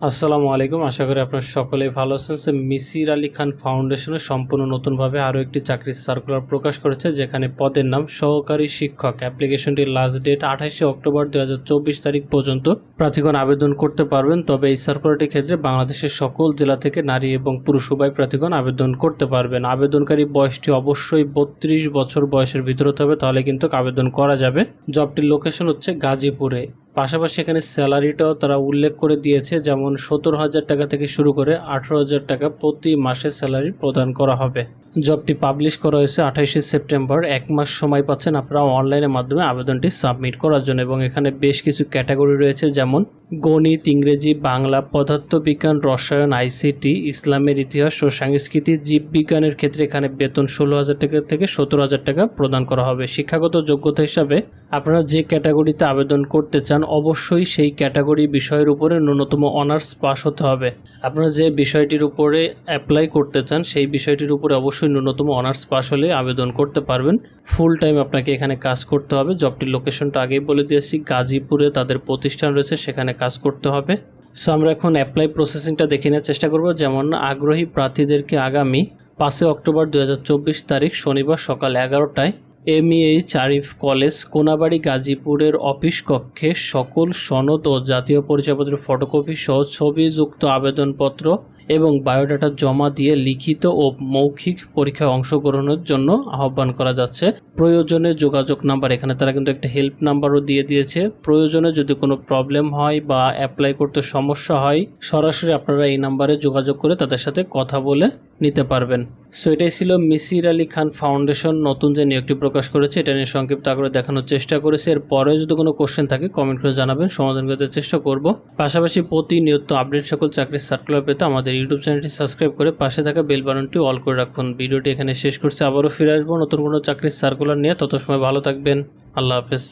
আসসালামু আলাইকুম। আশা করি আপনার সকলেই ভালো আছেন। সে মিসির আলী খান ফাউন্ডেশনের সম্পূর্ণ নতুনভাবে আরও একটি চাকরির সার্কুলার প্রকাশ করেছে, যেখানে পদের নাম সহকারী শিক্ষক। অ্যাপ্লিকেশনটির লাস্ট ডেট আঠাশে অক্টোবর দু হাজার চব্বিশ তারিখ পর্যন্ত প্রার্থীগণ আবেদন করতে পারবেন। তবে এই সার্কুলারটির ক্ষেত্রে বাংলাদেশের সকল জেলা থেকে নারী এবং পুরুষ উভয় প্রার্থীগণ আবেদন করতে পারবেন। আবেদনকারী বয়সটি অবশ্যই বত্রিশ বছর বয়সের ভিতর হতে হবে, তাহলে কিন্তু আবেদন করা যাবে। জবটির লোকেশন হচ্ছে গাজীপুরে। পাশাপাশি এখানে স্যালারিটাও তারা উল্লেখ করে দিয়েছে, যেমন সত্তর হাজার টাকা থেকে শুরু করে আঠারো হাজার টাকা প্রতি মাসে স্যালারি প্রদান করা হবে। জবটি পাবলিশ করা হয়েছে আঠাইশে সেপ্টেম্বর। এক মাস সময় পাচ্ছেন আপনারা অনলাইনের মাধ্যমে আবেদনটি সাবমিট করার জন্য এবং এখানে বেশ কিছু ক্যাটাগরি রয়েছে, যেমন গণিত, ইংরেজি, বাংলা, পদার্থবিজ্ঞান, রসায়ন, আইসিটি, ইসলামের ইতিহাস ও সংস্কৃতি, জীববিজ্ঞানের ক্ষেত্রে এখানে বেতন ষোলো হাজার টাকা থেকে সত্তর হাজার টাকা প্রদান করা হবে। শিক্ষাগত যোগ্যতা হিসাবে আপনারা যে ক্যাটাগরিতে আবেদন করতে চান, অবশ্যই সেই ক্যাটাগরি বিষয়ের উপরে ন্যূনতম অনার্স পাস হতে হবে। আপনারা যে বিষয়টির উপরে অ্যাপ্লাই করতে চান, সেই বিষয়টির উপরে অবশ্যই ন্যূনতম অনার্স পাস হলে আবেদন করতে পারবেন। ফুল টাইম আপনাকে এখানে কাজ করতে হবে। জবটির লোকেশনটা আগেই বলে দিয়েছি। গাজীপুরে তাদের প্রতিষ্ঠান রয়েছে, সেখানে কাজ করতে হবে। সো আমরা এখন অ্যাপ্লাই প্রসেসিংটা দেখে নেওয়ার চেষ্টা করব। যেমন, আগ্রহী প্রার্থীদেরকে আগামী পাঁচই অক্টোবর দু হাজার চব্বিশ তারিখ শনিবার সকাল এগারোটায় এমইএইচ আরিফ কলেজ কোনাবাড়ি গাজীপুরের অফিস কক্ষে সকল সনদ ও জাতীয় পরিচয়পত্রের ফটোকপি সহ ছবিযুক্ত আবেদনপত্র এবং বায়োডাটা জমা দিয়ে লিখিত ও মৌখিক পরীক্ষায় অংশগ্রহণের জন্য আহ্বান করা যাচ্ছে। প্রয়োজনে যোগাযোগ নাম্বার, এখানে তারা কিন্তু একটা হেল্প নাম্বারও দিয়ে দিয়েছে। প্রয়োজনে যদি কোনো প্রবলেম হয় বা অ্যাপ্লাই করতে সমস্যা হয়, সরাসরি আপনারা এই নাম্বারে যোগাযোগ করে তাদের সাথে কথা বলে নিতে পারবেন। সো এটাই ছিল মিসির আলী খান ফাউন্ডেশন নতুন যে নিয়োগটি প্রকাশ করেছে, এটা নিয়ে সংক্ষিপ্ত আকারে দেখানোর চেষ্টা করেছে। এর পরে যদি কোনো কোশ্চেন থাকে কমেন্ট করে জানাবেন, সমাধান করতে চেষ্টা করব। পাশাপাশি প্রতিনিয়ত আপডেট সকল চাকরির সার্কুলার পেতে আমাদের ইউটিউব চ্যানেলটি সাবস্ক্রাইব করে পাশে থাকা বেল বাটনটি অল করে রাখুন। ভিডিওটি এখানে শেষ করছে, আবারও ফিরে আসব নতুন কোনো চাকরির সার্কুলার নিয়ে। তত সময় ভালো থাকবেন, আল্লাহ হাফেজ।